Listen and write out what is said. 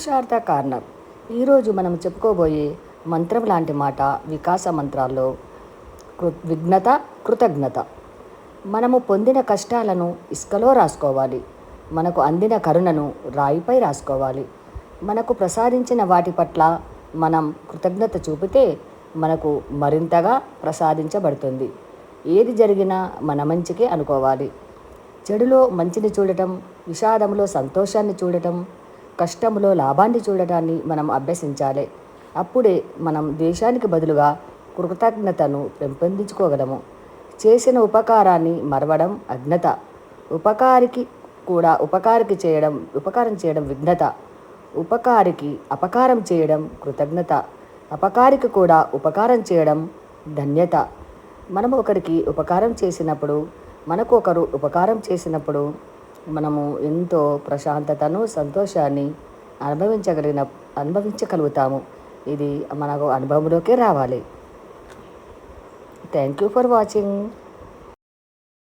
పురుషార్థ కారణం. ఈరోజు మనం చెప్పుకోబోయే మంత్రం లాంటి మాట వికాస మంత్రాల్లో కృ విఘ్నత కృతజ్ఞత. మనము పొందిన కష్టాలను ఇసుకలో రాసుకోవాలి. మనకు అందిన కరుణను రాయిపై రాసుకోవాలి. మనకు ప్రసాదించిన వాటి పట్ల మనం కృతజ్ఞత చూపితే మనకు మరింతగా ప్రసాదించబడుతుంది. ఏది జరిగినా మన మంచికే అనుకోవాలి. చెడులో మంచిని చూడటం విషాదంలో సంతోషాన్ని చూడటం కష్టంలో లాభాన్ని చూడటాన్ని మనం అభ్యసించాలి. అప్పుడే మనం దేశానికి బదులుగా కృతజ్ఞతను పెంపొందించుకోగలము. చేసిన ఉపకారాన్ని మరవడం అజ్ఞత. ఉపకారికి కూడా ఉపకారికి చేయడం ఉపకారం చేయడం విఘ్నత. ఉపకారికి అపకారం చేయడం కృతజ్ఞత. అపకారికి కూడా ఉపకారం చేయడం ధన్యత. మనం ఒకరికి ఉపకారం చేసినప్పుడు మనకు ఒకరు ఉపకారం చేసినప్పుడు మనము ఎంతో ప్రశాంతతను సంతోషాన్ని అనుభవించగలిగిన అనుభవించగలుగుతాము. ఇది మనకు అనుభవంలోకే రావాలి. Thank you for watching